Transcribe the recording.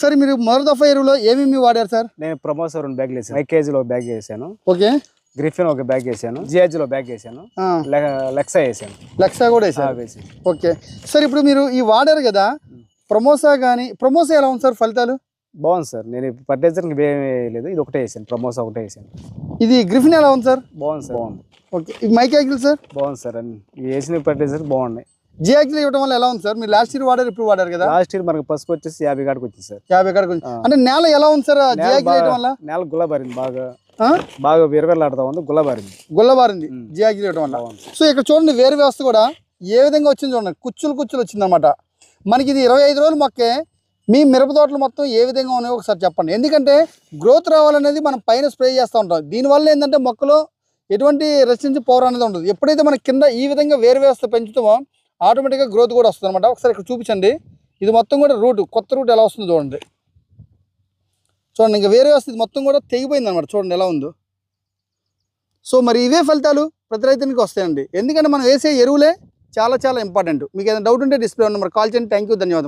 Sir మీరు మొదటి దఫా ఎరువులో ఏమేమి వాడారు సార్? నేను ప్రమోసర్ రెండు బ్యాగులు వేసాను. ఫైవ్ కేజీలో బ్యాగ్ వేసాను. ఓకే. గ్రిఫిన్ ఒక బ్యాగ్ వేసాను. జియాజ్లో బ్యాగ్ వేసాను. లె- లెక్సా వేసాను. లక్సా కూడా వేసాను. ఓకే. సార్ ఇప్పుడు మీరు ఈ వాడారు కదా ప్రమోసా కానీ ప్రమోసా ఎలా ఉంది సార్ ఫలితాలు? బాగుంది సార్. నేను ఫర్టిలైజర్కి లేదు ఇది ఒకటే వేసాను. ప్రమోసా ఒకటే వేసాను. ఇది గ్రిఫిన్ ఎలా ఉంది సార్? బాగుంది సార్. బాగుంది ఓకే. ఈ మైకాకిల్ సార్? బాగుంది సార్. అన్ని వేసిన ఫర్టిలైజర్ బాగున్నాయి. జియాకిల్ ఇవ్వడం వల్ల ఎలా ఉంది సార్? మీరు లాస్ట్ ఇయర్ వాడారు ఇప్పుడు వాడారు కదా? లాస్ట్ ఇయర్ మనకు పసుపు వచ్చేసి యాభై కాడికి వచ్చింది సార్. యాభై కాడికి. ఆ. అంటే నేల ఎలా ఉంది సార్ వేయడం బాగా- వల్ల? నేల గుల్లబారింది బాగా? బాగా విరవెల్లాడుతా ఉంది గుల్లబారింది. గుల్లబారింది. జియాకిల్ వేయడం వల్ల. సో ఇక్కడ చూడండి వేరు వ్యవస్థ కూడా ఏ విధంగా వచ్చింది చూడండి. కుచ్చులు కుచ్చులు వచ్చిందన్నమాట. మనకి ఇది ఇరవై ఐదు రోజులు మొక్కే మీ మిరప తోటలు మొత్తం ఏ విధంగా ఉన్నాయో ఒకసారి చెప్పండి. ఎందుకంటే గ్రోత్ రావాలనేది మనం పైన స్ప్రే చేస్తూ ఉంటాం. దీనివల్ల ఏంటంటే మొక్కలో ఎటువంటి రెసిస్టెన్స్ పవర్ అనేది ఉండదు. ఎప్పుడైతే మన కింద ఈ విధంగా వేరు వ్యవస్థ పెంచుతామో ఆటోమేటిక్గా గ్రోత్ కూడా వస్తుంది అనమాట ఒకసారి ఇక్కడ చూపించండి. ఇది మొత్తం కూడా రూట్ కొత్త రూట్ ఎలా వస్తుందో చూడండి. చూడండి ఇంకా వేరే వ్యవస్థ ఇది మొత్తం కూడా తెగిపోయింది అనమాట చూడండి ఎలా ఉందో. సో మరి ఇవే ఫలితాలు ప్రతి రైతునికి వస్తాయండి. ఎందుకంటే మనం వేసే ఎరువులే చాలా చాలా ఇంపార్టెంట్ మీకు ఏదైనా డౌట్ ఉంటే డిస్ప్లే నెంబర్ కాల్ చేయండి. థ్యాంక్ యూ ధన్యవాదం